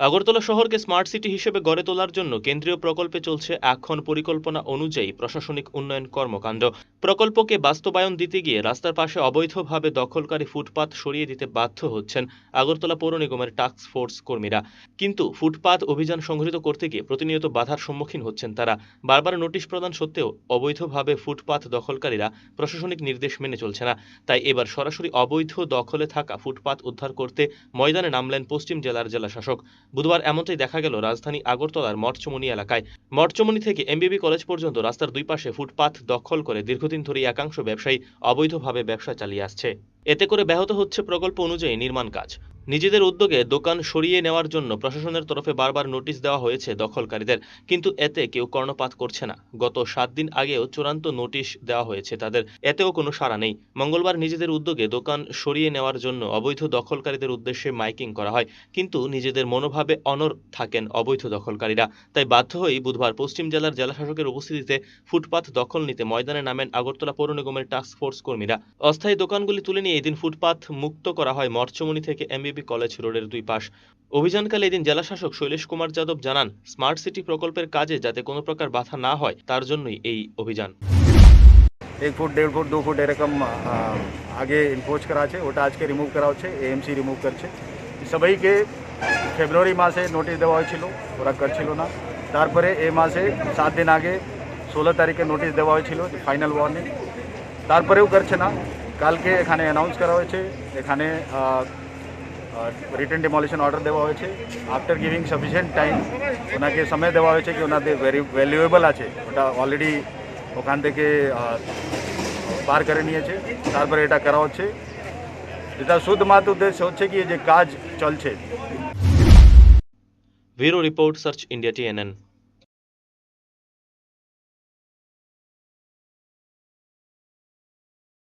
আগরতলা শহরকে smart city হিসেবে গড়ে তোলার জন্য কেন্দ্রীয় প্রকল্পে চলছে এখন পরিকল্পনা অনুযায়ী প্রশাসনিক উন্নয়ন কর্মকাণ্ড। প্রকল্পকে বাস্তবায়ন দিতে গিয়ে রাস্তার পাশে অবৈধভাবে দখলকারী ফুটপাত সরিয়ে দিতে বাধ্য হচ্ছেন আগরতলা পৌর নিগমের টাস্ক ফোর্স কর্মীরা। কিন্তু ফুটপাত অভিযান সংগঠিত করতে গিয়ে প্রতিনিয়ত বাধার সম্মুখীন হচ্ছেন তারা। বারবার নোটিশ প্রদান সত্ত্বেও অবৈধভাবে ফুটপাত দখলকারীরা প্রশাসনিক নির্দেশ মেনে চলছে না। তাই এবার সরাসরি অবৈধ দখলে থাকা ফুটপাত উদ্ধার করতে ময়দানে নামলেন পশ্চিম জেলার জেলা শাসক বুধবার এমনটাই দেখা গেল রাজধানী আগরতলার মঠচমনি এলাকায়। মঠচমনি থেকে এমবিবি কলেজ পর্যন্ত রাস্তার দুই পাশে ফুটপাথ দখল করে দীর্ঘদিন ধরে একাংশ ব্যবসায়ী অবৈধভাবে ব্যবসা চালিয়ে আসছে। এতে করে ব্যাহত হচ্ছে প্রকল্প অনুযায়ী নির্মাণ কাজ। নিজেদের উদ্যোগে দোকান সরিয়ে নেওয়ার জন্য প্রশাসনের তরফে বারবার নোটিশ দেওয়া হয়েছে দখলকারীদের। কিন্তু এতে কেউ কর্ণপাত করছে না। গত সাত দিন আগেও চূড়ান্ত নোটিশ দেওয়া হয়েছে তাদের। এতেও কোনো সাড়া নেই। মঙ্গলবার নিজেদের উদ্যোগে দোকান সরিয়ে নেওয়ার জন্য অবৈধ দখলকারীদের উদ্দেশ্যে মাইকিং করা হয়। কিন্তু নিজেদের মনোভাবে অনর থাকেন অবৈধ দখলকারীরা। তাই বাধ্য হয়েই বুধবার পশ্চিম জেলার জেলাশাসকের উপস্থিতিতে ফুটপাত দখল নিতে ময়দানে নামেন আগরতলা পৌর নিগমের টাস্ক ফোর্স কর্মীরা। অস্থায়ী দোকানগুলি তুলে নিয়ে এদিন ফুটপাত মুক্ত করা হয় মঠচমনি থেকে এসএবি কলেজ রোডের দুই পাশ। অভিযানকালে এদিন জেলাশাসক শৈলেশ কুমার যাদব জানান, স্মার্ট সিটি প্রকল্পের কাজে যাতে কোনো প্রকার বাধা না হয়, তার জন্যই এই অভিযান। এক ফুট, দেড় ফুট, দু ফুট এরকম আগে ইনফোর্স করা আছে, ওটা আজকে রিমুভ করা হচ্ছে এএমসি রিমুভ করছে। সবাইকে ফেব্রুয়ারি মাসে নোটিশ দেওয়া হয়েছিল, ওরা করছিল না। তারপরে এ মাসে সাত দিন আগে ষোলো তারিখে নোটিশ দেওয়া হয়েছিল ফাইনাল ওয়ার্নিং তারপরেও করছে না। কালকে এখানে অ্যানাউন্স করা হয়েছে, এখানে রিটার্ন ডিমলিশন অর্ডার দেওয়া হয়েছে। আফটার গিভিং সাফিসিয়েন্ট টাইম ওনাকে সময় দেওয়া হয়েছে কি ওনাদের ভেরি ভ্যালুয়েবল আছে। ওটা অলরেডি ওখান থেকে পার করে নিয়েছে। তারপরে এটা করা হচ্ছে। এটা শুধুমাত্র উদ্দেশ্য হচ্ছে কি যে কাজ চলছে। Bureau report, search India TNN.